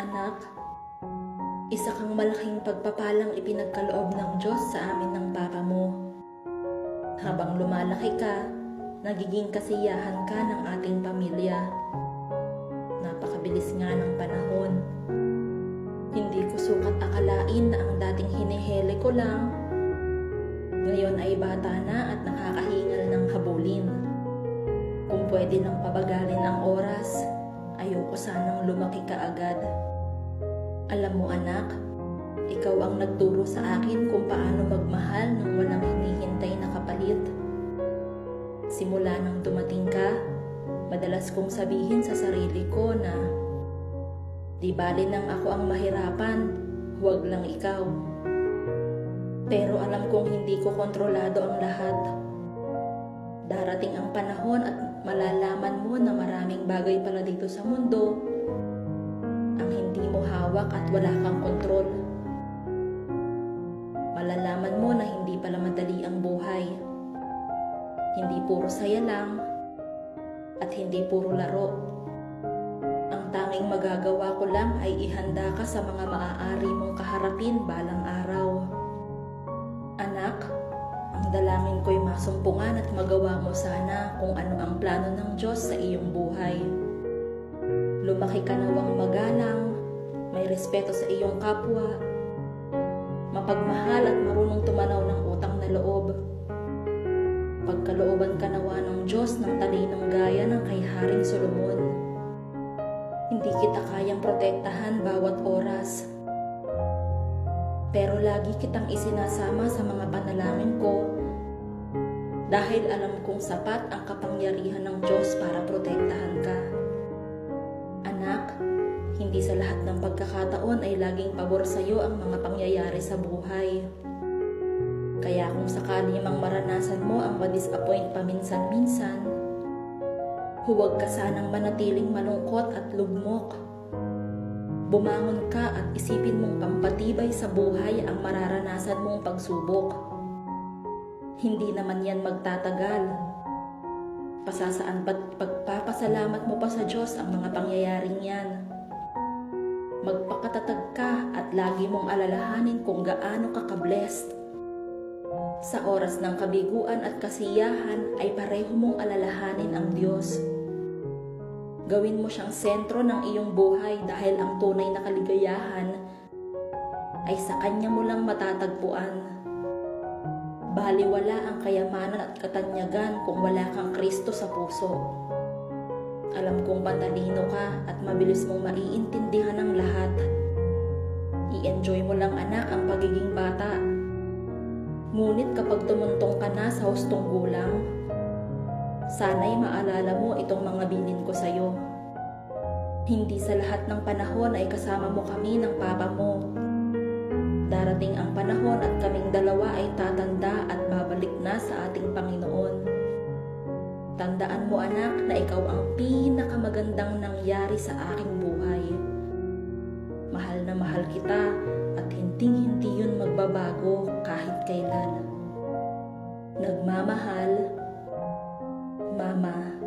Anak, isa kang malaking pagpapalang ipinagkaloob ng Diyos sa amin ng Papa mo. Habang lumalaki ka, nagiging kasiyahan ka ng ating pamilya. Napakabilis nga ng panahon. Hindi ko sukat akalain na ang dating hinihele ko lang, ngayon ay bata na at nakakahingal ng habulin. Kung pwede lang pabagalin ang oras, ayoko sanang lumaki ka agad. Alam mo anak, ikaw ang nagturo sa akin kung paano magmahal ng walang hinihintay na kapalit. Simula nang dumating ka, madalas kong sabihin sa sarili ko na di bali nang ako ang mahirapan, huwag lang ikaw. Pero alam kong hindi ko kontrolado ang lahat. Darating ang panahon at malalaman mo na maraming bagay pala dito sa mundo ang hindi mo hawak at wala kang kontrol. Malalaman mo na hindi pala madali ang buhay. Hindi puro saya lang at hindi puro laro. Ang tanging magagawa ko lang ay ihanda ka sa mga maaari mong kaharapin balang araw. Dalangin ko'y masumpungan at magawa mo sana kung ano ang plano ng Diyos sa iyong buhay. Lumaki ka nawang magalang, may respeto sa iyong kapwa, mapagmahal at marunong tumanaw ng utang na loob. Pagkalooban ka nawa ng Diyos ng talinong gaya ng kay Haring Solomon. Hindi kita kayang protektahan bawat oras. Pero lagi kitang isinasama sa mga panalangin ko dahil alam kong sapat ang kapangyarihan ng Diyos para protektahan ka. Anak, hindi sa lahat ng pagkakataon ay laging pabor sa iyo ang mga pangyayari sa buhay. Kaya kung sakali mang maranasan mo ang ma-disappoint paminsan-minsan, huwag ka sanang manatiling malungkot at lugmok. Bumangon ka at isipin mong pampatibay sa buhay ang mararanasan mong pagsubok. Hindi naman yan magtatagal. Pasasaan ba't pagpapasalamat mo pa sa Diyos ang mga pangyayaring yan? Magpakatatag ka at lagi mong alalahanin kung gaano ka ka-blessed. Sa oras ng kabiguan at kasiyahan ay pareho mong alalahanin ang Diyos. Gawin mo siyang sentro ng iyong buhay dahil ang tunay na kaligayahan ay sa Kanya mo lang matatagpuan. Baliwala ang kayamanan at katanyagan kung wala kang Kristo sa puso. Alam kong patalino ka at mabilis mong maiintindihan ang lahat. I-enjoy mo lang anak ang pagiging bata. Ngunit kapag tumuntong ka na sa hustong gulang, sana'y maalala mo itong mga bilin ko sa'yo. Hindi sa lahat ng panahon ay kasama mo kami ng papa mo. Darating ang panahon at kaming dalawa ay tatanda at babalik na sa ating Panginoon. Tandaan mo anak na ikaw ang pinakamagandang nangyari sa aking buhay. Mahal na mahal kita at hinding-hindi yun magbabago kahit kailan. Nagmamahal, Mama.